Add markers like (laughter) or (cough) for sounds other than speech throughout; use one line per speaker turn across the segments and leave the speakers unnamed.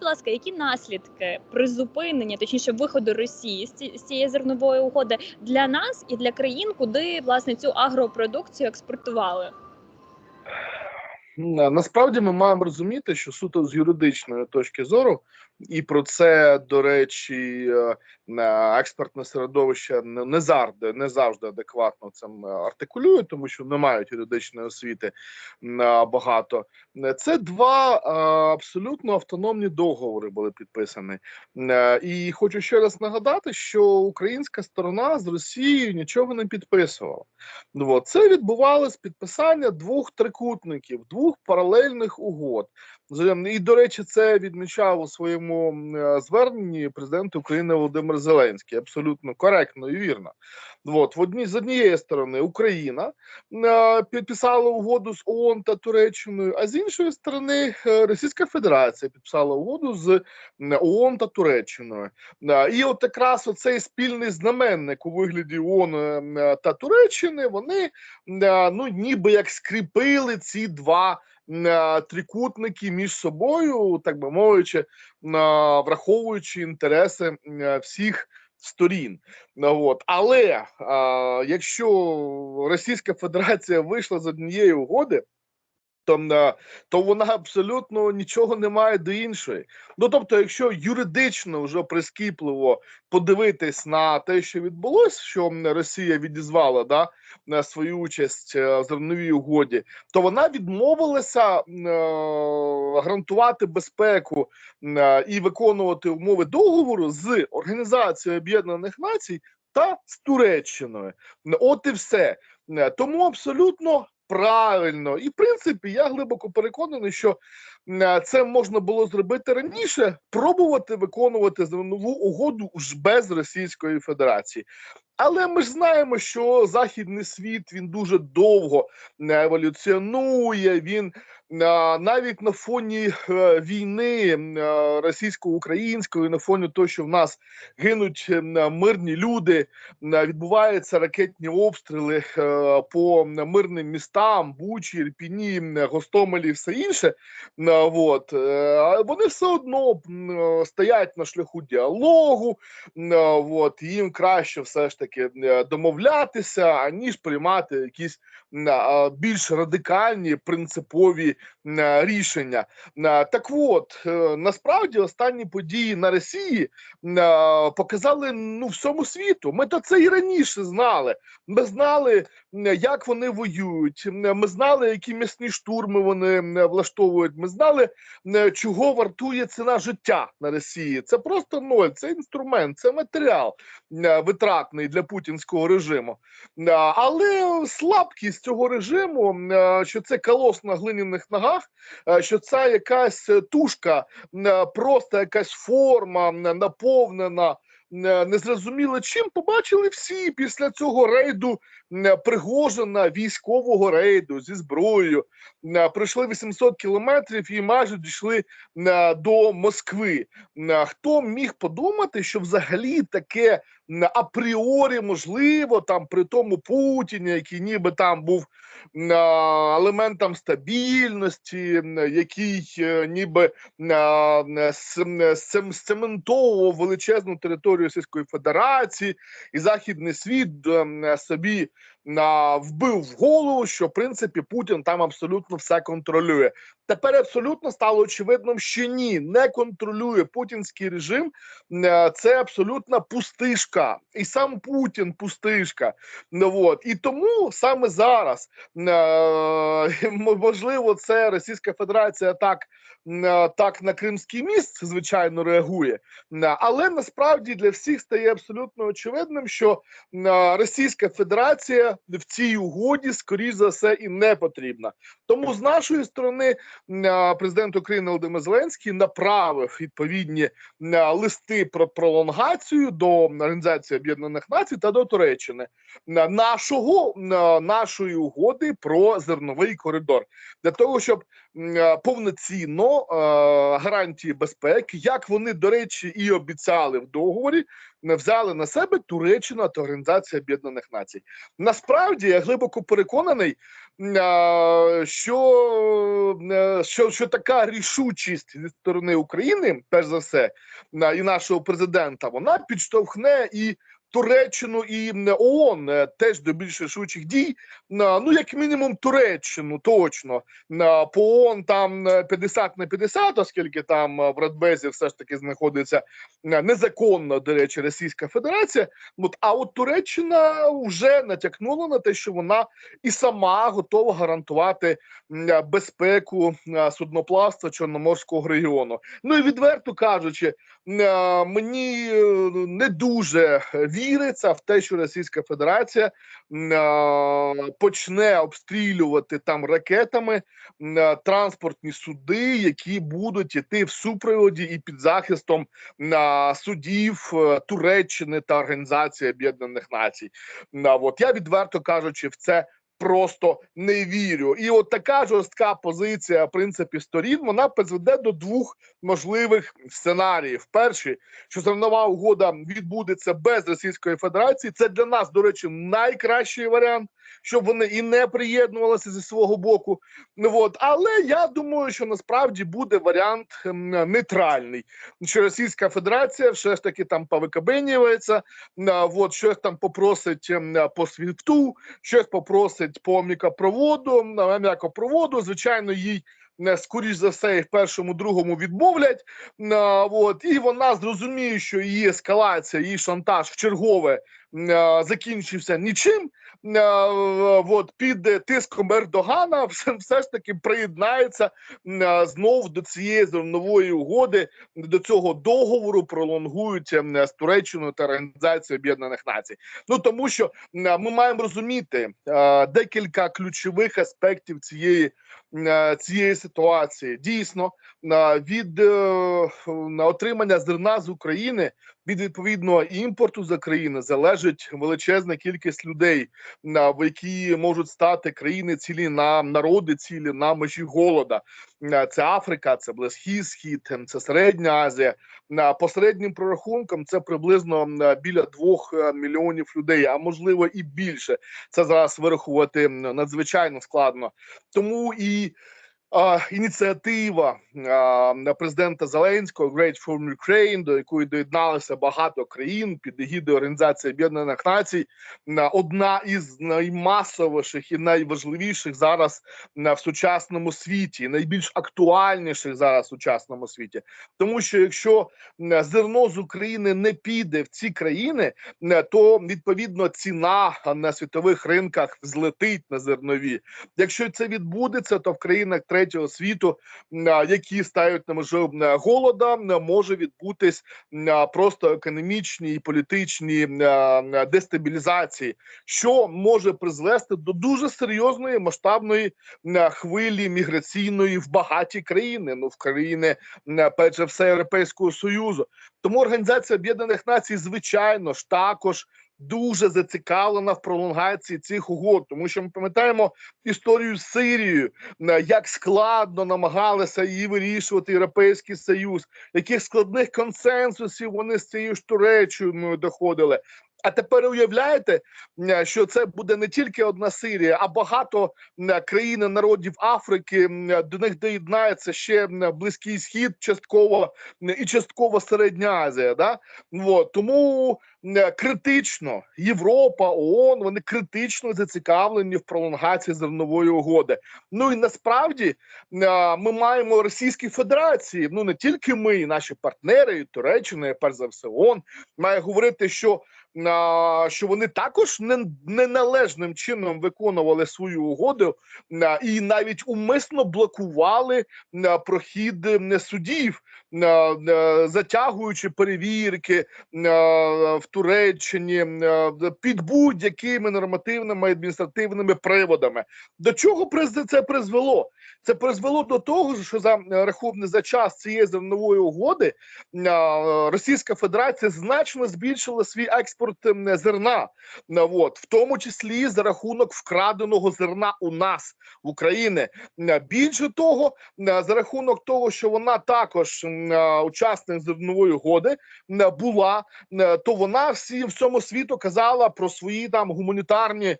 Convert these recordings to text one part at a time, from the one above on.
будь ласка, які наслідки призупинення, точніше виходу Росії з цієї зернової угоди для нас і для країн, куди власне цю агропродукцію експортували?
Насправді ми маємо розуміти, що суто з юридичної точки зору, і про це, до речі, е, експертне середовище не завжди, не завжди адекватно цим е, артикулює, тому що не мають юридичної освіти е, багато. Це два абсолютно автономні договори були підписані. І хочу ще раз нагадати, що українська сторона з Росією нічого не підписувала. Ну, це відбувалось підписання двох трикутників, двох паралельних угод. І, до речі, це відмічав у своєму м, е, зверненні президент України Володимир Зеленський. Абсолютно коректно і вірно. От, в одній з однієї сторони Україна е, підписала угоду з ООН та Туреччиною, а з іншої сторони е, Російська Федерація підписала угоду з ООН та Туреччиною. І от якраз оцей спільний знаменник у вигляді ООН та Туреччини, вони ну ніби як скріпили ці два трикутники між собою, так би мовичи, враховуючи інтереси е, всіх сторін. От. Але якщо Російська Федерація вийшла з однієї угоди, то, е, вона абсолютно нічого не має до іншої. Ну тобто, якщо юридично вже прискіпливо подивитись на те, що відбулося, що Росія відізвала да, свою участь е, в зерновій угоді, то вона відмовилася е, гарантувати безпеку е, і виконувати умови договору з Організацією Об'єднаних Націй та з Туреччиною. От і все. Тому абсолютно. Правильно, і в принципі я глибоко переконаний, що е, це можна було зробити раніше, пробувати виконувати зернову угоду ж без Російської Федерації. Але ми ж знаємо, що західний світ він дуже довго не еволюціонує. Він навіть на фоні е, війни російсько-української, на фоні того, що в нас гинуть мирні люди, відбуваються ракетні обстріли е, по мирним містам, Бучі, Ірпіні, Гостомелі, і все інше. Вот. е, Вони все одно стоять на шляху діалогу. е, Їм краще все ж таки домовлятися, аніж приймати якісь більш радикальні принципові рішення. Е, Так от, е, насправді останні події на Росії е, показали ну, всьому світу. Ми то це і раніше знали. Ми знали, як вони воюють. Ми знали, які м'ясні штурми вони влаштовують. Ми знали, чого вартує ціна життя на Росії. Це просто ноль, це інструмент, це матеріал витратний для путінського режиму. Але слабкість цього режиму, що це колос на глиняних ногах, е, що це якась е, тушка, просто якась форма наповнена. Незрозуміло чим побачили всі після цього рейду м, Пригожина військового рейду зі зброєю. Пройшли 800 кілометрів і майже дійшли до Москви. Хто міг подумати, що взагалі таке апріорі можливо там при тому Путіні, який ніби там був елементом стабільності, який е, ніби сцементовував величезну територію Російської Федерації, і західний світ собі вбив в голову, що в принципі Путін там абсолютно все контролює. Тепер абсолютно стало очевидним, що ні, не контролює путінський режим. Е, Це абсолютна пустишка, і сам Путін пустишка. Ну от і тому саме зараз е, (laughs) можливо, це Російська Федерація так, так на Кримський міст, звичайно, реагує. Е, Але насправді для всіх стає абсолютно очевидним, що е, Російська Федерація в цій угоді, скоріш за все, і не потрібна. Тому з нашої сторони е, президент України Володимир Зеленський направив відповідні е, листи про пролонгацію до Організації Об'єднаних Націй та до Туреччини е, нашого е, нашої угоди про зерновий коридор для того, щоб е, повноцінно е, гарантії безпеки, як вони, до речі, і обіцяли в договорі, взяли на себе Туреччина та Організація Об'єднаних Націй. Насправді я глибоко переконаний, е, що, е, що, що така рішучість зі сторони України, перш за все, е, і нашого президента, вона підштовхне і. Туреччину і ООН е, теж до більш рішучих дій. Ну, як мінімум, Туреччину точно по ООН там е, 50 на 50, оскільки там е, в Радбезі все ж таки знаходиться е, незаконно, до речі, Російська Федерація. От, а от Туреччина вже натякнула на те, що вона і сама готова гарантувати е, безпеку е, судноплавства Чорноморського регіону. Ну і відверто кажучи, е, мені е, не дуже віриться в те, що Російська Федерація е, почне обстрілювати там ракетами е, транспортні суди, які будуть іти в супроводі і під захистом е, судів е, Туреччини та Організації Об'єднаних Націй. Е, От я відверто кажучи, в це. Просто не вірю, і от така жорстка позиція в принципі сторін вона призведе до двох можливих сценаріїв. Перший, що зернова угода відбудеться без Російської Федерації. Це для нас, до речі, найкращий варіант, щоб вони і не приєднувалися зі свого боку. Ну от, але я думаю, що насправді буде варіант ем, нейтральний. Що Російська Федерація все ж таки там повикабинюється, от щось там попросить ем, по свіфту, щось попросить по мікропроводу, на м'якопроводу. Звичайно, їй не скоріш за все в першому, другому відмовлять. От, і вона зрозуміє, що її ескалація, її шантаж в чергове закінчився нічим. От, під тиском Ердогана (laughs) все, все ж таки приєднається знов до цієї зернової угоди, до цього договору пролонгують з Туреччиною та Організацією Об'єднаних Націй. Ну тому що ми маємо розуміти декілька ключових аспектів цієї цієї ситуації. Дійсно, на від е, на отримання зерна з України від відповідного імпорту за країни залежить величезна кількість людей, в які можуть стати країни цілі на народи, цілі на межі голода. Це Африка, це Близький Схід, ем, це Середня Азія. Посереднім прорахункам це приблизно біля двох е, мільйонів людей, а можливо і більше. Це зараз вирахувати надзвичайно складно. Тому і ініціатива президента Зеленського Great from Ukraine, до якої доєдналися багато країн під егідою Організації Об'єднаних Націй, на одна із наймасовіших і найважливіших зараз в сучасному світі, найбільш актуальніших зараз в сучасному світі. Тому що якщо зерно з України не піде в ці країни, то відповідно ціна на світових ринках злетить на зернові. Якщо це відбудеться, то в країнах третього світу, м, які стають на межу голода, може відбутись просто економічні і політичні дестабілізації, що може призвести до дуже серйозної масштабної хвилі міграційної в багаті країни, ну в країни м, перш все Європейського союзу. Тому Організація Об'єднаних Націй, звичайно ж, також дуже зацікавлена в пролонгації цих угод, тому що ми пам'ятаємо історію з Сирією, е, як складно намагалися її вирішувати Європейський Союз, яких складних консенсусів вони з цією ж Туреччиною доходили. А тепер уявляєте, е, що це буде не тільки одна Сирія, а багато е, країн народів Африки е, до них доєднається ще Близький Схід, частково і частково Середня Азія. Да? Вот. Тому критично Європа, ООН, вони критично зацікавлені в пролонгації зернової угоди. Ну і насправді ми маємо Російській Федерації. Ну не тільки ми, і наші партнери, і Туреччина, і перш за все ООН, має говорити, що що вони також не, неналежним чином виконували свою угоду і навіть умисно блокували прохід судів, затягуючи перевірки, в Туреччині під будь-якими нормативними адміністративними приводами. До чого це призвело? Це призвело до того, що за рахунок за час цієї зернової угоди Російська Федерація значно збільшила свій експорт ем, зерна, от, в тому числі за рахунок вкраденого зерна у нас в Україні. Більше того, за рахунок того, що вона також учасник зернової угоди була, то вона всі всьому світу казала про свої там гуманітарні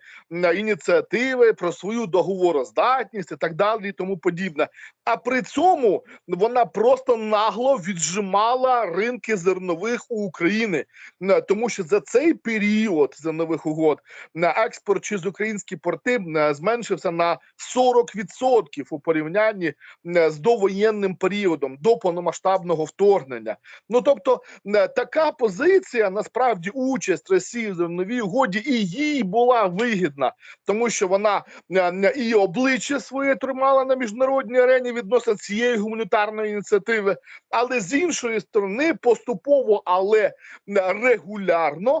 ініціативи, про свою договороздатність і так далі, і тому подібне. А при цьому вона просто нагло віджимала ринки зернових у України, тому що за цей період зернових угод на експорт через українські порти е, зменшився на 40% у порівнянні е, з довоєнним періодом до повномасштабного вторгнення. Ну тобто, е, така позиція насправді участь Росії в зерновій угоді і їй була вигідна, тому що вона і обличчя своє тримала на міжнародній арені відносно цієї гуманітарної ініціативи, але з іншої сторони поступово, але регулярно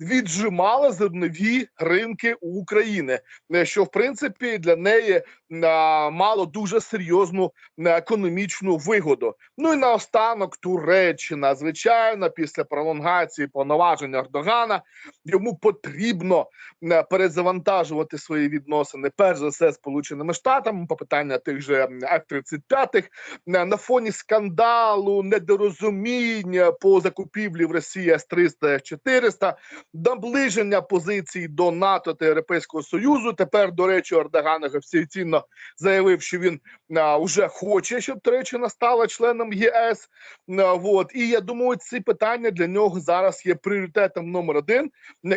віджимала зернові ринки України, е, що в принципі для неї мало дуже серйозну е, економічну вигоду. Ну і наостанок Туреччина, звичайно, після пролонгації повноважень Ердогана йому потрібно е, перезавантажувати свої відносини. Перш за все, сполученими штатами по питання тих же F-35 е, на фоні скандалу, недорозуміння по закупівлі в Росії С-300, С-400, наближення позицій до НАТО та Європейського Союзу. Тепер, до речі, Ердоган офіційно заявив, що він вже хоче, щоб Туреччина стала членом ЄС. Вот. І я думаю, ці питання для нього зараз є пріоритетом номер один.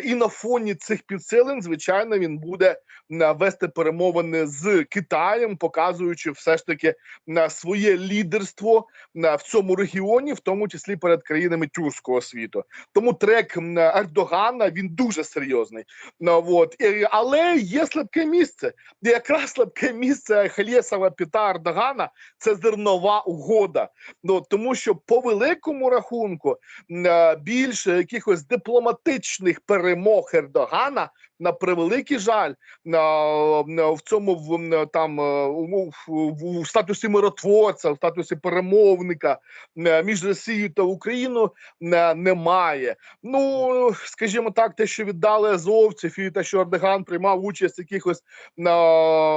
І на фоні цих підсилень, звичайно, він буде вести перемовини з Китаєм, показуючи все ж таки своє лідерство в цьому регіоні, в тому числі перед країнами тюркського світу. Тому трек м, Ердогана він дуже серйозний. Ну, от. Але є слабке місце. Якраз слабке місце Хлєсова Піта Ардогана це зернова угода. Ну тому що по великому рахунку е, більше якихось дипломатичних перемог Ердогана на превеликий жаль в цьому в там е, у, в, статусі миротворця, в статусі перемовника е, між Росією та Україною е, немає. Ну скажімо так, те, що віддали азовців, і те, що Ердоган приймав участь в якихось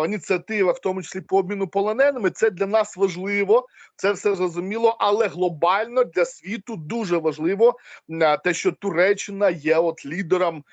ініціативах, в тому числі по обміну полоненими, це для нас важливо, це все зрозуміло, але глобально для світу дуже важливо те, що Туреччина є от лідером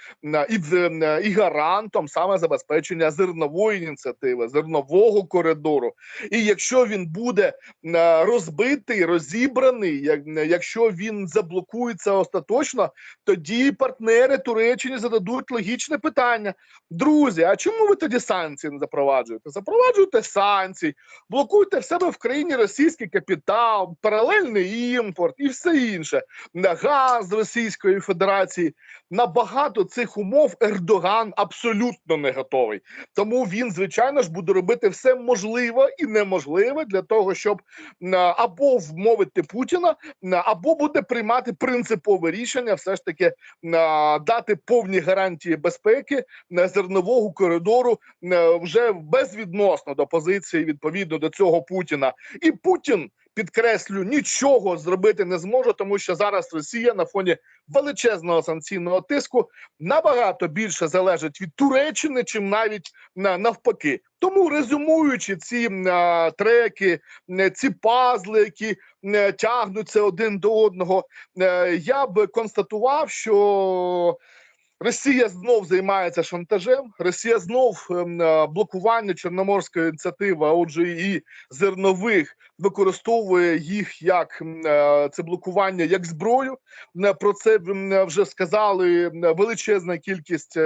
і, в- і гарантом саме забезпечення зернової ініціативи, зернового коридору. І якщо він буде е, розбитий, розібраний, якщо він заблокується остаточно, тоді партнери Туреччині зададуть логічне питання: друзі, а чому ви тоді санкції не запроваджуєте? Запроваджуйте санкції, блокуйте в себе в країні російський капітал, паралельний імпорт і все інше. Газ Російської Федерації на багато цих умов Ердоган абсолютно не готовий. Тому він, звичайно ж, буде робити все можливе і неможливе для того, щоб або вмовити Путіна, або буде приймати принципове рішення, все ж таки дати повні гарантії безпеки е, зернового коридору вже безвідносно до позиції відповідно до цього Путіна. І Путін. Підкреслю, нічого зробити не зможе, тому що зараз Росія на фоні величезного санкційного тиску набагато більше залежить від Туреччини, чим навіть навпаки. Тому резюмуючи ці треки, ці пазли, які тягнуться один до одного, е, я б констатував, що Росія знов займається шантажем. Росія знов блокування чорноморської ініціативи, а отже, і зернових використовує їх як е, це блокування як зброю. Е, Про це е, вже сказали величезна кількість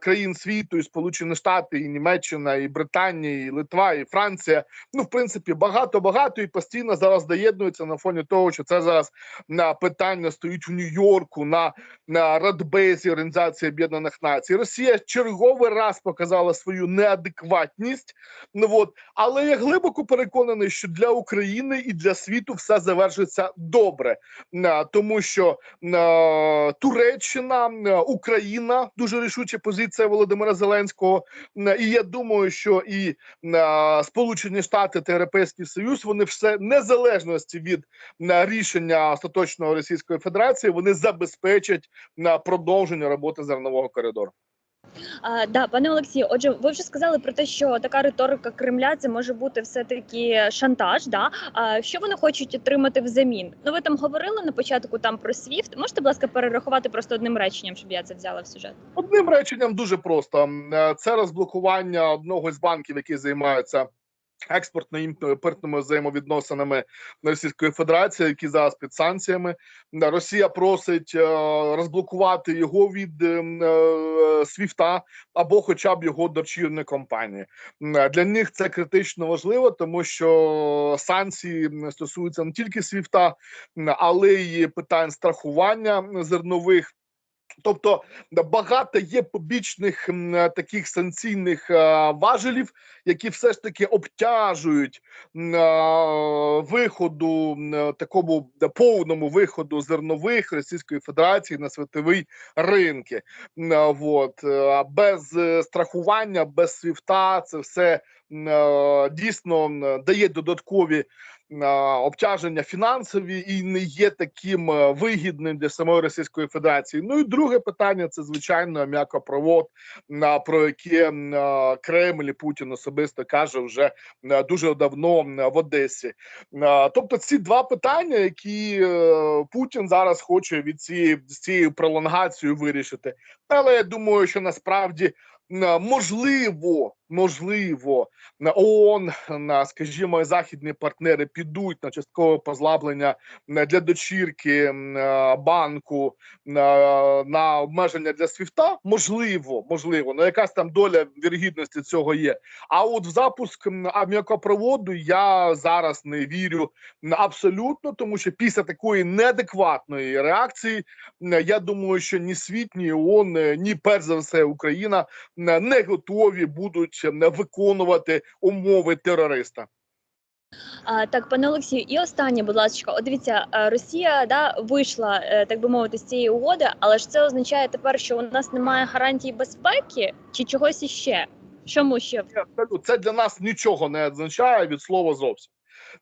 країн світу, і Сполучені Штати, і Німеччина, і Британія, і Литва, і Франція. Ну, в принципі, багато багато і постійно зараз доєднуються на фоні того, що це зараз на питання стоїть у Нью-Йорку на на Радбезі Організації Об'єднаних Націй. Росія черговий раз показала свою неадекватність. Ну от але я глибоко переконаний, що для України і для світу все завершиться добре, Е, тому що е, Туреччина, е, Україна дуже рішуча позиція Володимира Зеленського. І я думаю, що і Сполучені Штати та Європейський Союз вони все незалежності від рішення остаточного Російської Федерації вони забезпечать продовження роботи зернового коридору.
А, да, пане Олексію, отже, ви вже сказали про те, що така риторика Кремля це може бути все таки шантаж. Да? А що вони хочуть отримати взамін? Ну ви там говорили на початку там про Свіфт. Можете, будь ласка, перерахувати просто одним реченням, щоб я це взяла в сюжет?
Одним реченням дуже просто Е, це розблокування одного з банків, які займаються експортно-імпортними взаємовідносинами Російської Федерації, які зараз під санкціями. Росія просить е, розблокувати його від е, Свіфта або, хоча б його дочірні компанії. Для них це критично важливо, тому що санкції стосуються не тільки Свіфта, але й питань страхування зернових. Тобто багато є побічних таких санкційних е, важелів, які все ж таки обтяжують е, виходу е, такому повному виходу зернових Російської Федерації на світовий ринки. Е, Без страхування, без свіфта це все дійсно дає додаткові обтяження фінансові і не є таким е, вигідним для самої Російської Федерації. Ну і друге питання це звичайно м'якопровод, про яке Кремль і Путін особисто каже вже е, дуже давно в Одесі. Е, Тобто, ці два питання, які Путін зараз хоче від цієї з цією пролонгацією вирішити. Але я думаю, що насправді можливо, можливо, на ООН, на скажімо, західні партнери підуть на часткове позлаблення е, для дочірки е, банку на, на обмеження для свіфта. Можливо, можливо, ну якась там доля вірогідності цього є. А от в запуск аміакопроводу я зараз не вірю абсолютно, тому що після такої неадекватної реакції я думаю, що ні світ, ні ООН, е, ні перш за все Україна не готові будуть виконувати умови терориста.
Так, пане Олексію, і останнє, будь ласка, от дивіться, Росія да вийшла, е, так би мовити, з цієї угоди, але ж це означає тепер, що у нас немає гарантій безпеки чи чогось іще? Чому ще?
Це для нас нічого не означає від слова зовсім.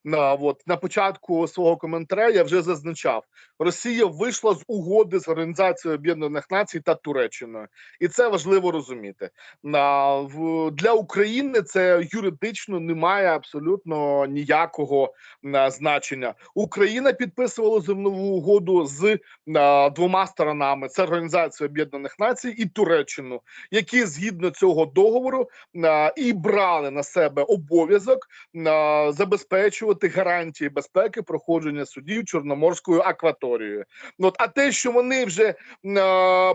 На от на початку свого коментаря я вже зазначав, Росія вийшла з угоди з Організацією Об'єднаних Націй та Туреччиною, і це важливо розуміти. На в для України це юридично не має абсолютно ніякого на, значення. Україна підписувала земнову угоду з на, двома сторонами: це Організація Об'єднаних Націй і Туреччину, які згідно цього договору на, і брали на себе обов'язок на забезпечувати гарантії безпеки проходження судів Чорноморською акваторією. Ну, От, а те, що вони вже е,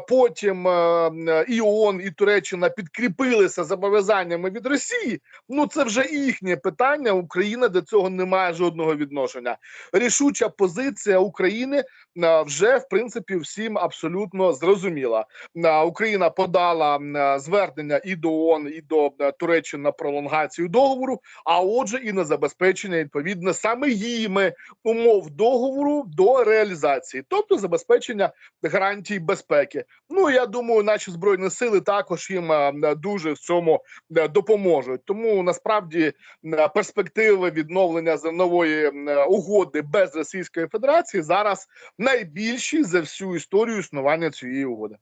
потім е, і ООН, і Туреччина підкріпилися зобов'язаннями від Росії, ну це вже їхнє питання. Україна до цього не має жодного відношення. Рішуча позиція України е, вже в принципі всім абсолютно зрозуміла. Е, Україна подала е, звернення і до ООН, і до е, Туреччини на пролонгацію договору, а отже, і на забезпечення відповідно саме їми умов договору до реалізації, тобто забезпечення гарантій безпеки. Ну я думаю, наші збройні сили також їм е, дуже в цьому е, допоможуть. Тому насправді е, перспективи відновлення зернової е, угоди без Російської Федерації зараз найбільші за всю історію існування цієї угоди.